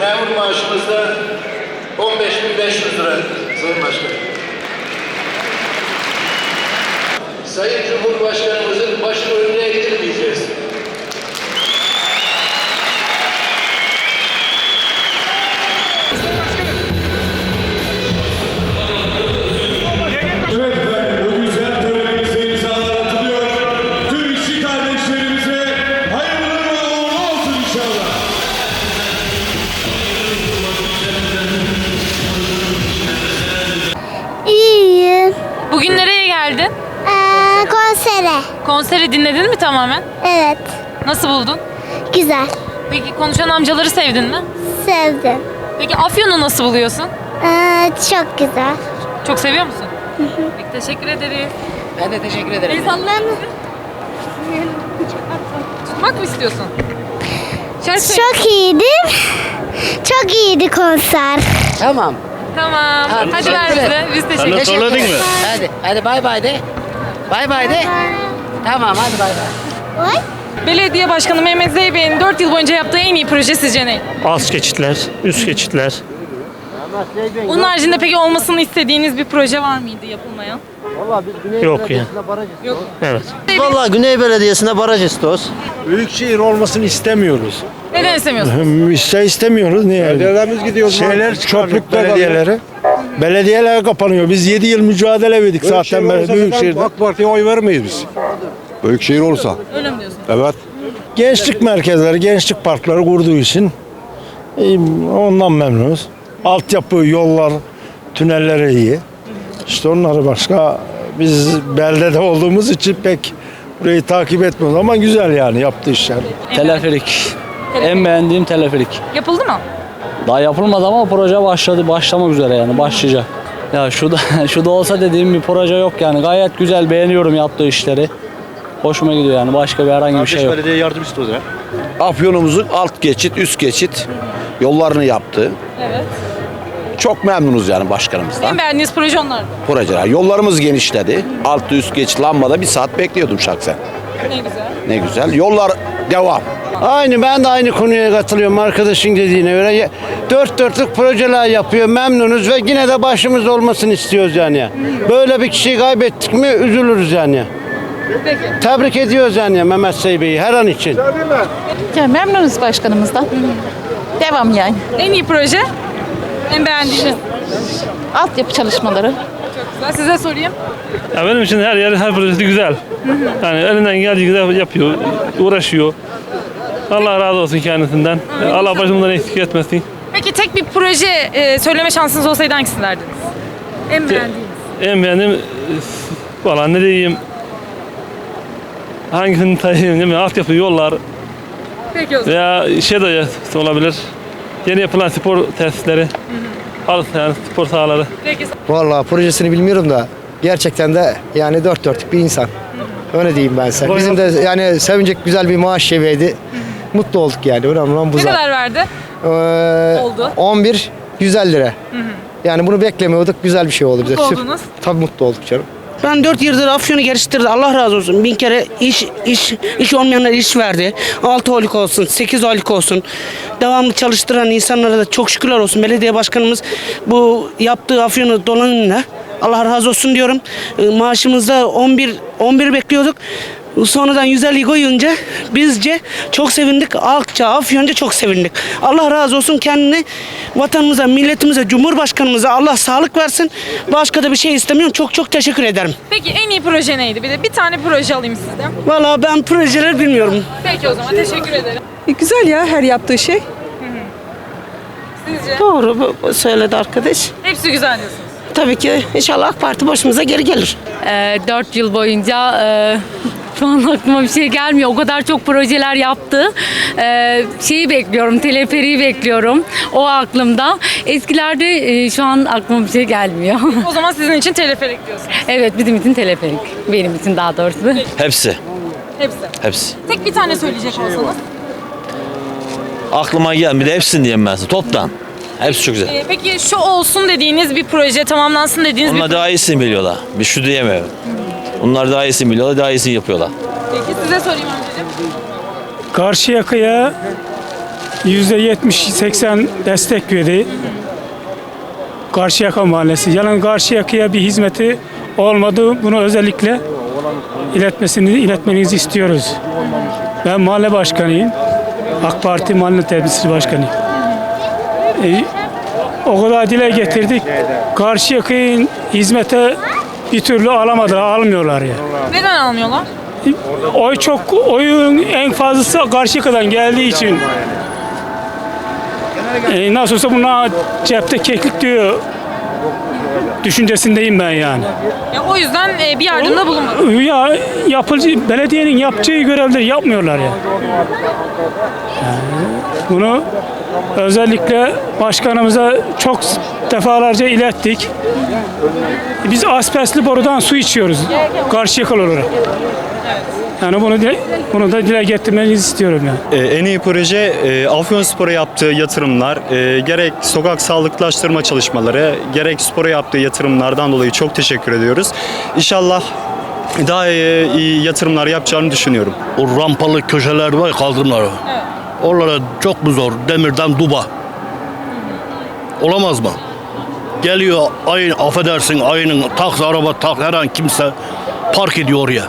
memur maaşımızda 15.500 lira Sayın Başkanım. Sayın Cumhurbaşkanımızın başını önüne eğdirmeyeceğiz. Bugün nereye geldin? Ee, konsere. Konseri dinledin mi tamamen? Evet. Nasıl buldun? Güzel. Peki konuşan amcaları sevdin mi? Sevdim. Peki Afyon'u nasıl buluyorsun? Ee, çok güzel. Çok seviyor musun? Peki teşekkür ederiz. Ben de teşekkür ederim. El sallar mısın? Tutmak mı istiyorsun? Şarkı söyle. Çok iyiydi. Çok iyiydi konser. Tamam. Tamam. Hadi Hadi ver bize. Biz teşekkür ederiz. Teşekkür ederim. Hadi, hadi bay bay de. Bay bay de. Tamam hadi bay bay. Oy. Belediye Başkanı Mehmet Zeybek'in 4 yıl boyunca yaptığı en iyi proje sizce ne? Az geçitler, üst geçitler. Onun haricinde peki olmasını istediğiniz bir proje var mıydı yapılmayan? Yok ya. Evet. Vallahi Güney Belediyesi'ne baraj istiyoruz. Büyükşehir olmasını istemiyoruz. Neden istemiyorsun? İşte istemiyoruz. Niye? Belediyelerimiz gidiyor. Şeyler çöplük belediyeleri. Belediyeler kapanıyor. Biz 7 yıl mücadele verdik zaten böyle Büyükşehir'de. AK Parti'ye oy vermeyiz biz. Büyükşehir olursa. Öyle mi diyorsun? Evet. Gençlik merkezleri, gençlik parkları kurduğu için e, ondan memnunuz. Altyapı, yollar, tünelleri iyi. İşte onları başka biz beldede olduğumuz için pek burayı takip etmiyoruz ama güzel yani yaptığı işler. Teleferik. En beğendiğim teleferik. Yapıldı mı? Daha yapılmadı ama proje başladı, başlamak üzere yani başlayacak. Ya şu da şu da olsa dediğim bir proje yok yani. Gayet güzel beğeniyorum yaptığı işleri. Hoşuma gidiyor yani. Başka bir herhangi bir şey yok. Belediye yardım istiyoruz ya. Afyonumuzun alt geçit, üst geçit yollarını yaptı. Evet. Çok memnunuz yani başkanımızdan. En beğendiğiniz proje onlardı. Projeler. Yollarımız genişledi. Alt üst geçit lambada bir saat bekliyordum şahsen. Ne güzel. Ne güzel. Yollar devam. Aynı ben de aynı konuya katılıyorum arkadaşın dediğine göre. Dört dörtlük projeler yapıyor memnunuz ve yine de başımız olmasını istiyoruz yani. Böyle bir kişiyi kaybettik mi üzülürüz yani. Peki. Tebrik ediyoruz yani Mehmet Seybe'yi her an için. Ya memnunuz başkanımızdan. Devam yani. En iyi proje? En beğendiğiniz? Altyapı çalışmaları. Ben size sorayım. Ya benim için her yer, her projesi güzel. Yani elinden geldiği kadar yapıyor, uğraşıyor. Allah razı olsun kendisinden. Allah başımızdan eksik etmesin. Peki tek bir proje e, söyleme şansınız olsaydı hangisini derdiniz? En beğendiğiniz. En beğendiğim, e, valla ne diyeyim, hangisini sayayım değil mi? Altyapı, yollar Peki o zaman. veya şey de olabilir. Yeni yapılan spor tesisleri. Halı yani spor sahaları. Peki. Vallahi projesini bilmiyorum da gerçekten de yani dört dörtlük bir insan. Öyle diyeyim ben size. Bizim de yani sevinecek güzel bir maaş seviyeydi. Mutlu olduk yani. Önemli olan bu Ne zaten. kadar verdi? Ee, Oldu. 11 150 lira. Yani bunu beklemiyorduk. Güzel bir şey oldu bize. Mutlu oldunuz. Tabii mutlu olduk canım. Ben 4 yıldır Afyon'u geliştirdi. Allah razı olsun. Bin kere iş iş iş olmayanlara iş verdi. 6 aylık olsun, 8 aylık olsun. Devamlı çalıştıran insanlara da çok şükürler olsun. Belediye başkanımız bu yaptığı Afyon'u dolanınla Allah razı olsun diyorum. Ee, Maaşımızda 11 11 bekliyorduk. Sonradan 150 koyunca bizce çok sevindik. Halkça, Afyonca çok sevindik. Allah razı olsun kendini vatanımıza, milletimize, cumhurbaşkanımıza Allah sağlık versin. Başka da bir şey istemiyorum. Çok çok teşekkür ederim. Peki en iyi proje neydi? Bir de bir tane proje alayım sizden. Vallahi ben projeler bilmiyorum. Peki o zaman teşekkür ederim. Güzel ya her yaptığı şey. Sizce? Doğru bu- söyledi arkadaş. Hepsi güzel diyorsunuz. Tabii ki inşallah AK Parti başımıza geri gelir. 4 yıl boyunca e, şu an aklıma bir şey gelmiyor. O kadar çok projeler yaptı. E, şeyi bekliyorum, teleferiği bekliyorum. O aklımda. Eskilerde e, şu an aklıma bir şey gelmiyor. O zaman sizin için teleferik diyorsunuz. evet bizim için teleferik. Benim için daha doğrusu. Hepsi. Hepsi. Hepsi. Tek bir tane söyleyecek olsanız. Aklıma gelmedi. Hepsini diyeyim ben size. Toptan. Hepsi çok güzel. Ee, peki şu olsun dediğiniz bir proje, tamamlansın dediğiniz bir Onlar daha iyisini biliyorlar. Bir şu diyemiyorum. Onlar daha iyisini biliyorlar, daha iyisini yapıyorlar. Peki size sorayım amcacığım. Karşıyaka'ya %70-80 destek verdi. Karşıyaka Mahallesi. Yani Karşıyaka'ya bir hizmeti olmadı. Bunu özellikle iletmesini iletmenizi istiyoruz. Ben mahalle başkanıyım. AK Parti Mahalle Temsilcisi Başkanıyım. E, o kadar dile getirdik. Karşıyaka'yı hizmete bir türlü alamadılar, almıyorlar ya. Neden almıyorlar? Oy çok, oyun en fazlası Karşıyaka'dan geldiği için. E, nasıl olsa buna cepte keklik diyor düşüncesindeyim ben yani. Ya o yüzden e, bir yardımda bulunmadı. Ya yapıcı belediyenin yapacağı görevleri yapmıyorlar ya. Yani bunu özellikle başkanımıza çok defalarca ilettik. Biz asbestli borudan su içiyoruz karşıyakalı olarak. Yani bunu de, bunu da dile getirmenizi istiyorum yani. Ee, en iyi proje e, Afyonspor'a yaptığı yatırımlar, e, gerek sokak sağlıklaştırma çalışmaları, gerek spora yaptığı yatırımlardan dolayı çok teşekkür ediyoruz. İnşallah daha e, iyi yatırımlar yapacağını düşünüyorum. O rampalı köşeler var kaldırımlar. Oralara çok mu zor? Demirden duba. Olamaz mı? Geliyor ayın affedersin ayının taksi araba tak her an kimse park ediyor oraya.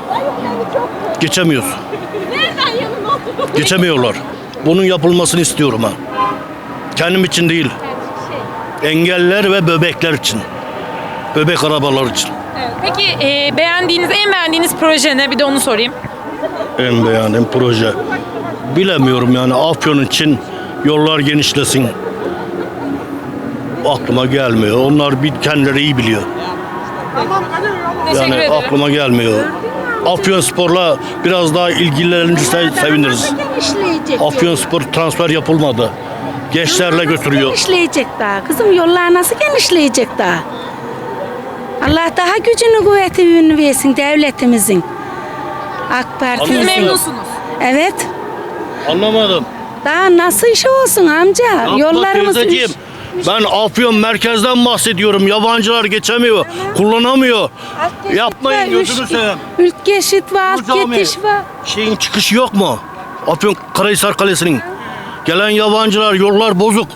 Geçemiyorsun. Geçemiyorlar. Bunun yapılmasını istiyorum ha. Kendim için değil. Engeller ve bebekler için. Bebek arabalar için. Peki e, beğendiğiniz, en beğendiğiniz proje ne? Bir de onu sorayım. En beğendiğim proje. Bilemiyorum yani Afyon için yollar genişlesin. Aklıma gelmiyor. Onlar bir kendileri iyi biliyor. Teşekkür Yani ederim. aklıma gelmiyor. Afyon Spor'la biraz daha ilgilenirse seviniriz. Afyon Spor transfer yapılmadı. Gençlerle götürüyor. Genişleyecek daha. Kızım yollar nasıl genişleyecek daha? Allah daha gücünü kuvvetini versin devletimizin. AK Siz Parti'mizin. memnunsunuz. Evet. Anlamadım. Daha nasıl iş olsun amca? Yapma Yollarımız teyzeciğim. Ben Afyon merkezden bahsediyorum. Yabancılar geçemiyor, kullanamıyor. Yapmayın gözünü seveyim. Ülk geçit var, alt Cami. geçiş var. Şeyin çıkışı yok mu? Afyon Karahisar Kalesi'nin. Gelen yabancılar yollar bozuk.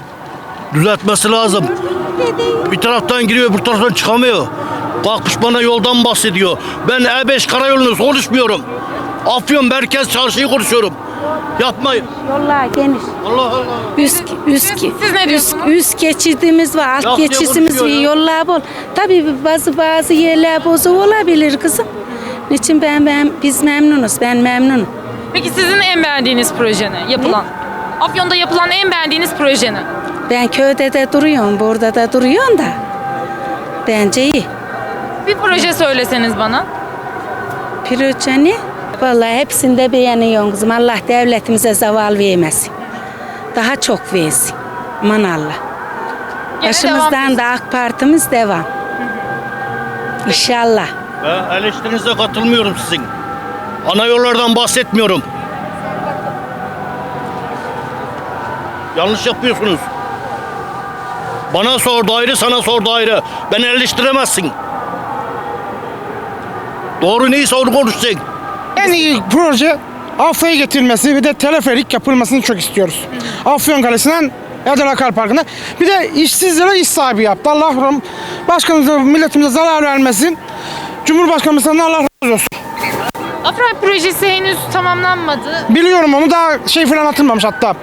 Düzeltmesi lazım. Bir taraftan giriyor, bir taraftan çıkamıyor. Kalkmış bana yoldan bahsediyor. Ben E5 karayolunu konuşmuyorum. Afyon merkez çarşıyı konuşuyorum. Yapmayın. Yollar geniş. Allah Allah. Üst, üst, siz ne diyorsunuz? Üst, üst geçidimiz var, alt Yok diye geçişimiz var, konuşuyor ya. yollar bol. Tabii bazı bazı yerler bozuk olabilir kızım. Niçin ben, ben biz memnunuz, ben memnunum. Peki sizin en beğendiğiniz proje ne? Yapılan. Afyon'da yapılan en beğendiğiniz proje ne? Ben köyde de duruyorum, burada da duruyorum da. Bence iyi. Bir proje söyleseniz bana. Proje ne? Vallahi hepsini de beğeniyorum kızım. Allah devletimize zaval vermesin. Daha çok versin. Aman Allah. Gene devam Başımızdan da AK Partimiz devam. İnşallah. Ben eleştirinize katılmıyorum sizin. Ana yollardan bahsetmiyorum. Yanlış yapıyorsunuz. Bana sordu ayrı, sana sordu ayrı. Beni eleştiremezsin. Doğru neyse onu konuşacaksın. En iyi proje Afyon'a getirilmesi bir de teleferik yapılmasını çok istiyoruz. Afyon Kalesi'nden Erdal Akar Parkı'na. Bir de işsizlere iş sahibi yaptı. Allah ram- başkanımıza, milletimize zarar vermesin. Cumhurbaşkanımızdan Allah razı olsun. Afra projesi henüz tamamlanmadı. Biliyorum onu daha şey falan atılmamış hatta.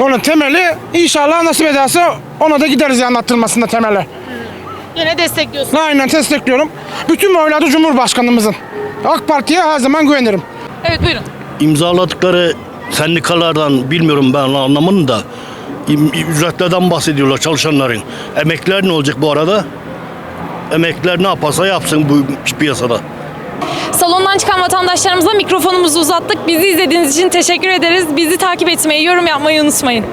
Onun temeli inşallah nasip ederse ona da gideriz yani atılmasında temeli. Yine destekliyorsunuz. Aynen destekliyorum. Bütün oylarda Cumhurbaşkanımızın. AK Parti'ye her zaman güvenirim. Evet buyurun. İmzaladıkları sendikalardan bilmiyorum ben anlamını da ücretlerden bahsediyorlar çalışanların. Emekliler ne olacak bu arada? Emekliler ne yaparsa yapsın bu piyasada. Salondan çıkan vatandaşlarımıza mikrofonumuzu uzattık. Bizi izlediğiniz için teşekkür ederiz. Bizi takip etmeyi, yorum yapmayı unutmayın.